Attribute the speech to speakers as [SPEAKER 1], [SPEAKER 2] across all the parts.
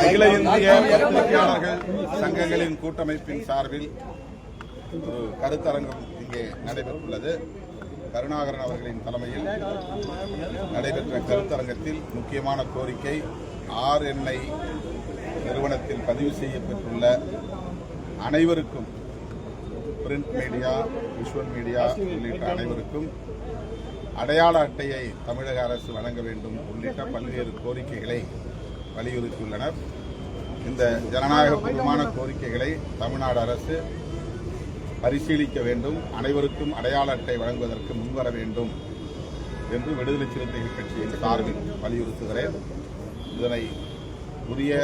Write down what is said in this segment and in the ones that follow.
[SPEAKER 1] அகில இந்திய பத்திரிகையாளர்கள் சங்கங்களின் கூட்டமைப்பின் சார்பில் ஒரு கருத்தரங்கம் இங்கே நடைபெற்றுள்ளது. கருணாகரன் அவர்களின் தலைமையில் நடைபெற்ற கருத்தரங்கத்தில் முக்கியமான கோரிக்கை ஆர்என்ஐ நிறுவனத்தில் பதிவு செய்யப்பட்டுள்ள அனைவருக்கும் பிரிண்ட் மீடியா விஷுவல் மீடியா உள்ளிட்ட அனைவருக்கும் அடையாள அட்டையை தமிழக அரசு வழங்க வேண்டும் உள்ளிட்ட பல்வேறு கோரிக்கைகளை வலியுறுத்தியுள்ளனர். இந்த ஜனநாயகபூர்வமான கோரிக்கைகளை தமிழ்நாடு அரசு பரிசீலிக்க வேண்டும். அனைவருக்கும் அடையாள அட்டை வழங்குவதற்கு முன்வர வேண்டும் என்று விடுதலை சிறுத்தைகள் கட்சியின் சார்பில் வலியுறுத்துகிறேன். இதனை உரிய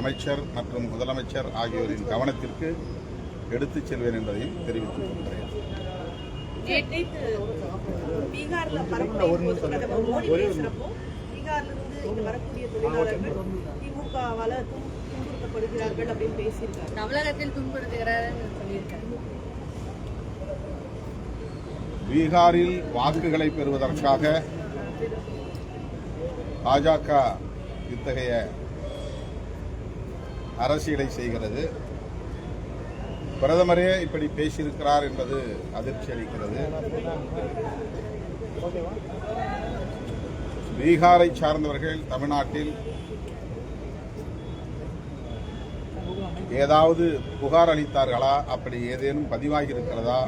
[SPEAKER 1] அமைச்சர் மற்றும் முதலமைச்சர் ஆகியோரின் கவனத்திற்கு எடுத்துச் செல்வேன் என்பதையும் தெரிவித்துக் கொள்கிறேன்.
[SPEAKER 2] நேற்று பீகார்ல பிரதமர் மோடி பேசுறப்போ பீகார்ல இருந்து இங்க வரக்கூடிய தொழிலாளர்கள் திமுகவால துன்புறுத்தப்படுகிறார்கள் அப்படின்னு பேசியிருக்காரு
[SPEAKER 3] தமிழகத்தில் துன்புறுத்துகிறாருன்னு சொல்லியிருக்காரு
[SPEAKER 1] பீகாரில் வாக்குகளை பெறுவதற்காக பாஜக இத்தகைய அரசியலை செய்கிறது. பிரதமரே இப்படி பேசியிருக்கிறார் என்பது அதிர்ச்சி அளிக்கிறது. பீகாரை சார்ந்தவர்கள் தமிழ்நாட்டில் ஏதாவது புகார் அளித்தார்களா? அப்படி ஏதேனும் பதிவாகி இருக்கிறதா?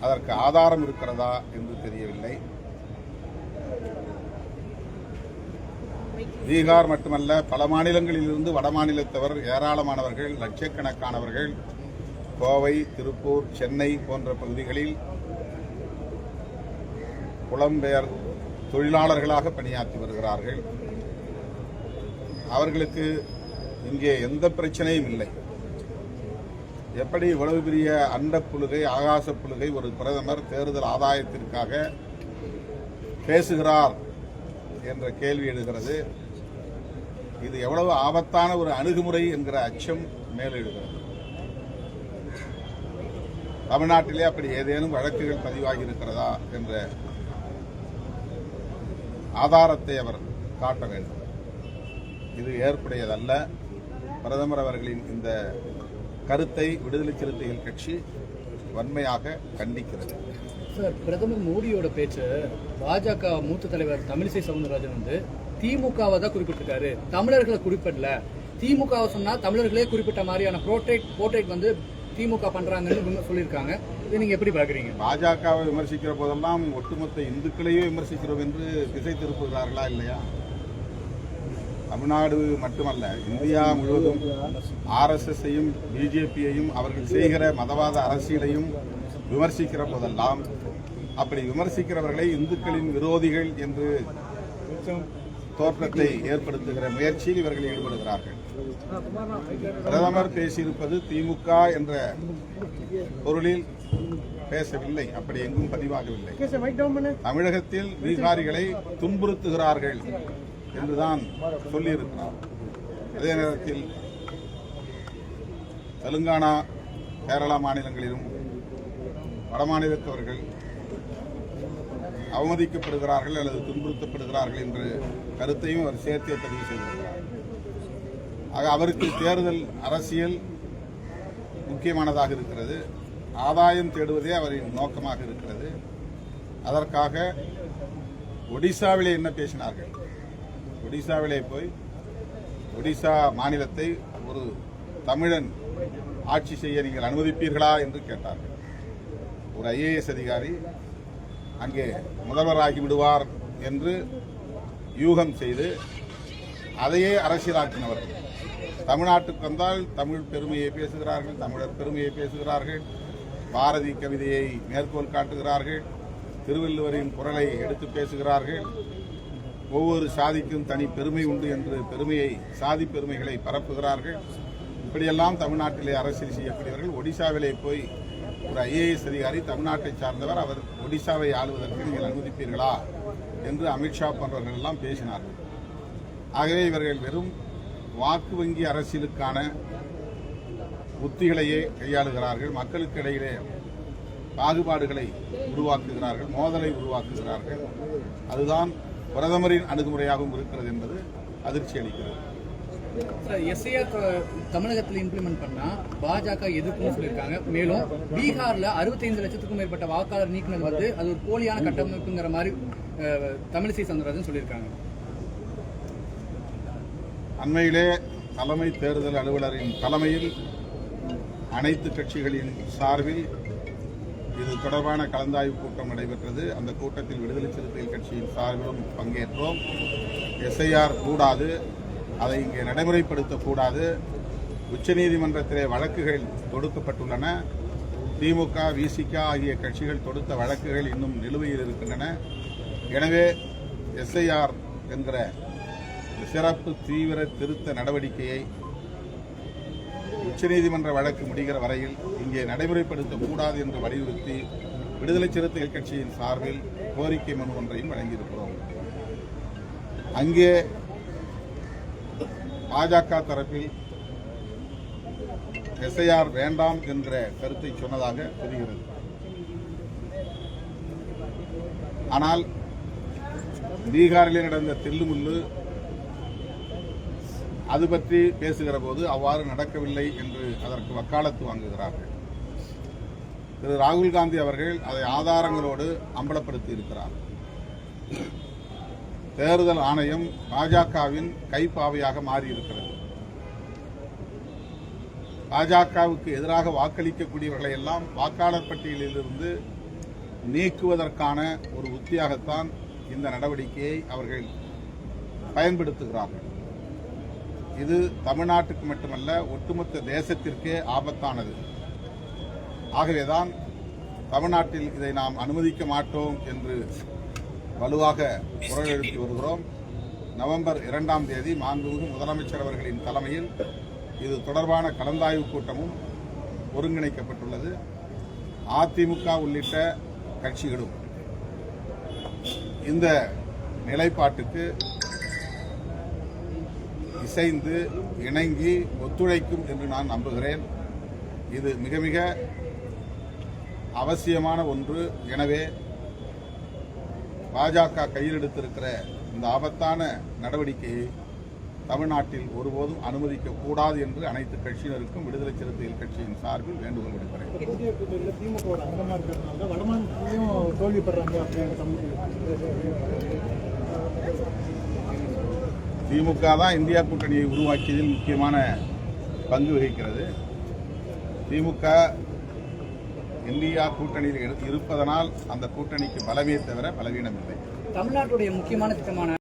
[SPEAKER 1] அதற்கு ஆதாரம் இருக்கிறதா? என்று தெரியவில்லை. பீகார் மட்டுமல்ல பல மாநிலங்களிலிருந்து வட மாநிலத்தவர் ஏராளமானவர்கள் லட்சக்கணக்கானவர்கள் கோவை திருப்பூர் சென்னை போன்ற பகுதிகளில் புலம்பெயர் தொழிலாளர்களாக பணியாற்றி வருகிறார்கள். அவர்களுக்கு இங்கே எந்த பிரச்சனையும் இல்லை. எப்படி இவ்வளவு பெரிய அண்ட புழுகை ஆகாச புழுகை ஒரு பிரதமர் தேர்தல் ஆதாயத்திற்காக பேசுகிறார் என்ற கேள்வி எழுகிறது. இது எவ்வளவு ஆபத்தான ஒரு அணுகுமுறை என்கிற அச்சம் மேலெழுகிறது. தமிழ்நாட்டிலே அப்படி ஏதேனும் வழக்குகள் பதிவாகி இருக்கிறதா என்ற ஆதாரத்தை அவர் காட்ட வேண்டும். இது ஏற்புடையதல்ல. பிரதமர் அவர்களின் இந்த கருத்தை விடுதலை சிறுத்தைகள் கட்சி வன்மையாக கண்டிக்கிறது.
[SPEAKER 4] சார் பிரதமர் மோடியோட பேச்சு பாஜக மூத்த தலைவர் தமிழிசை சவுந்தரராஜன் வந்து திமுகவை தான் குறிப்பிட்டிருக்காரு. தமிழர்களை குறிப்பிடல. திமுகவை சொன்னா தமிழர்களே குறிப்பிட்ட மாதிரியான போர்ட்ரேட் போர்ட்ரேட் வந்து திமுக பண்றாங்கன்னு சொல்லியிருக்காங்க. இதை நீங்க எப்படி பாக்குறீங்க
[SPEAKER 1] பாஜகவை விமர்சிக்கிற போதெல்லாம் ஒட்டுமொத்த இந்துக்களையே விமர்சிக்கிறோம் என்று திசை திருப்புகிறார்களா இல்லையா? தமிழ்நாடு மட்டுமல்ல இந்தியா முழுவதும் ஆர்எஸ்எஸ்ஸையும் பிஜேபியையும் அவர்கள் செய்கிற மதவாத அரசியலையும் விமர்சிக்கிற போதெல்லாம் அப்படி விமர்சிக்கிறவர்களை இந்துக்களின் விரோதிகள் என்று தோற்றத்தை ஏற்படுத்துகிற முயற்சியில் இவர்கள் ஈடுபடுகிறார்கள். பிரதமர் பேசியிருப்பது திமுக என்ற பொருளில் பேசவில்லை அப்படி எங்கும் பதிவாகவில்லை. தமிழகத்தில் பீகாரிகளை துன்புறுத்துகிறார்கள் என்றுதான் சொல்லியிருக்கிறார். அதே நேரத்தில் தெலுங்கானா கேரளா மாநிலங்களிலும் வடமாநிலத்தவர்கள் அவமதிக்கப்படுகிறார்கள் அல்லது துன்புறுத்தப்படுகிறார்கள் என்ற கருத்தையும் அவர் சேர்த்தே பதிவு செய்திருக்கிறார். ஆக அவருக்கு தேர்தல் அரசியல் முக்கியமானதாக இருக்கிறது. ஆதாயம் தேடுவதே அவரின் நோக்கமாக இருக்கிறது. அதற்காக ஒடிசாவிலே என்ன பேசினார்கள்? ஒடிசாவிலே போய் ஒடிசா மாநிலத்தை ஒரு தமிழன் ஆட்சி செய்ய நீங்கள் அனுமதிப்பீர்களா என்று கேட்டார்கள். ஒரு ஐஏஎஸ் அதிகாரி அங்கே முதல்வராகி விடுவார் என்று யூகம் செய்து அதையே அரசியலாக்கினவர். தமிழ்நாட்டுக்கு வந்தால் தமிழ் பெருமையை பேசுகிறார்கள் தமிழர் பெருமையை பேசுகிறார்கள் பாரதி கவிதையை மேற்கோள் காட்டுகிறார்கள் திருவள்ளுவரின் குரலை எடுத்து பேசுகிறார்கள். ஒவ்வொரு சாதிக்கும் தனி பெருமை உண்டு என்று பெருமையை சாதி பெருமைகளை பரப்புகிறார்கள். இப்படியெல்லாம் தமிழ்நாட்டிலே அரசியல் செய்யக்கூடியவர்கள். ஒடிசாவிலே போய் ஒரு ஐஏஎஸ் அதிகாரி தமிழ்நாட்டை சார்ந்தவர். அவர் ஒடிசாவை ஆளுவதற்கு நீங்கள் அனுமதிப்பீர்களா என்று அமித்ஷா போன்றவர்கள் எல்லாம் பேசினார்கள். ஆகவே இவர்கள் வெறும் வாக்கு வங்கி அரசியலுக்கான உத்திகளையே கையாளுகிறார்கள் மக்களுக்கு இடையிலே பாகுபாடுகளை உருவாக்குகிறார்கள் மோதலை உருவாக்குகிறார்கள். அதுதான் பிரதமரின் அணுகுமுறையாகவும் இருக்கிறது என்பது அதிர்ச்சி அளிக்கிறது.
[SPEAKER 4] சார் எஸ்ஐஆர் தமிழகத்தில் இம்ப்ளிமெண்ட் பண்ணா பாஜக எதிர்ப்புன்னு சொல்லியிருக்காங்க. மேலும் பீகார்ல 65 லட்சத்துக்கும் மேற்பட்ட வாக்காளர் நீக்கினது வந்து அது ஒரு போலியான கட்டமைப்புங்கிற மாதிரி தமிழிசை சவுந்தரராஜன் சொல்லியிருக்காங்க.
[SPEAKER 1] அண்மையிலே தலைமை தேர்தல் அலுவலரின் தலைமையில் அனைத்து கட்சிகளின் சார்பில் இது தொடர்பான கலந்தாய்வு கூட்டம் நடைபெற்றது. அந்த கூட்டத்தில் விடுதலை சிறுத்தைகள் கட்சியின் சார்பிலும் பங்கேற்றோம். எஸ்ஐஆர் கூடாது. அதை இங்கே நடைமுறைப்படுத்தக்கூடாது. உச்சநீதிமன்றத்திலே வழக்குகள் தொடுக்கப்பட்டுள்ளன. திமுக விசிக ஆகிய கட்சிகள் தொடுத்த வழக்குகள் இன்னும் நிலுவையில் இருக்கின்றன. எனவே எஸ்ஐஆர் என்கிற சிறப்பு தீவிர திருத்த நடவடிக்கையை உச்சநீதிமன்ற வழக்கு முடிகிற வரையில் இங்கே நடைமுறைப்படுத்தக்கூடாது என்று வலியுறுத்தி விடுதலை சிறுத்தைகள் கட்சியின் சார்பில் கோரிக்கை மனு ஒன்றையும் வழங்கியிருக்கிறோம். அங்கே பாஜக தரப்பில் எஸ்ஐஆர் வேண்டாம் என்ற கருத்தை சொன்னதாக தெரிகிறது. ஆனால் பீகாரிலே நடந்த தில்லுமுல்லு அது பற்றி பேசுகிற போது அவ்வாறு நடக்கவில்லை என்று அதற்கு வக்காலத்து வாங்குகிறார்கள். திரு ராகுல் காந்தி அவர்கள் அதை ஆதாரங்களோடு அம்பலப்படுத்தி இருக்கிறார் தேர்தல் ஆணையம் பாஜகவின் கைப்பாவையாக மாறியிருக்கிறது. பாஜகவுக்கு எதிராக வாக்களிக்கக்கூடியவர்களை எல்லாம் வாக்காளர் பட்டியலிலிருந்து நீக்குவதற்கான ஒரு உத்தியாகத்தான் இந்த நடவடிக்கையை அவர்கள் பயன்படுத்துகிறார்கள். இது தமிழ்நாட்டுக்கு மட்டுமல்ல ஒட்டுமொத்த தேசத்திற்கே ஆபத்தானது. ஆகவேதான் தமிழ்நாட்டில் இதை நாம் அனுமதிக்க மாட்டோம் என்று வலுவாக குரல் எழுப்பி வருகிறோம். நவம்பர் இரண்டாம் தேதி மாண்புமிகு முதலமைச்சர் அவர்களின் தலைமையில் இது தொடர்பான கலந்தாய்வு கூட்டமும் ஒருங்கிணைக்கப்பட்டுள்ளது. அதிமுக உள்ளிட்ட கட்சிகளும் இந்த நிலைப்பாட்டுக்கு இசைந்து இணங்கி ஒத்துழைக்கும் என்று நான் நம்புகிறேன். இது மிக மிக அவசியமான ஒன்று. எனவே பாஜக கையில் எடுத்திருக்கிற இந்த ஆபத்தான நடவடிக்கையை தமிழ்நாட்டில் ஒருபோதும் அனுமதிக்க கூடாது என்று அனைத்து கட்சியினருக்கும் விடுதலை சிறுத்தைகள் கட்சியின் சார்பில் வேண்டுகோள் விடுக்கிறேன். திமுக தான் இந்தியா கூட்டணியை உருவாக்கியதில் முக்கியமான பங்கு வகிக்கிறது. திமுக இந்தியா கூட்டணியில் இருப்பதனால் அந்த கூட்டணிக்கு பலமே தவிர பலவீனம் இல்லை
[SPEAKER 4] தமிழ்நாட்டுடைய முக்கியமான திட்டமான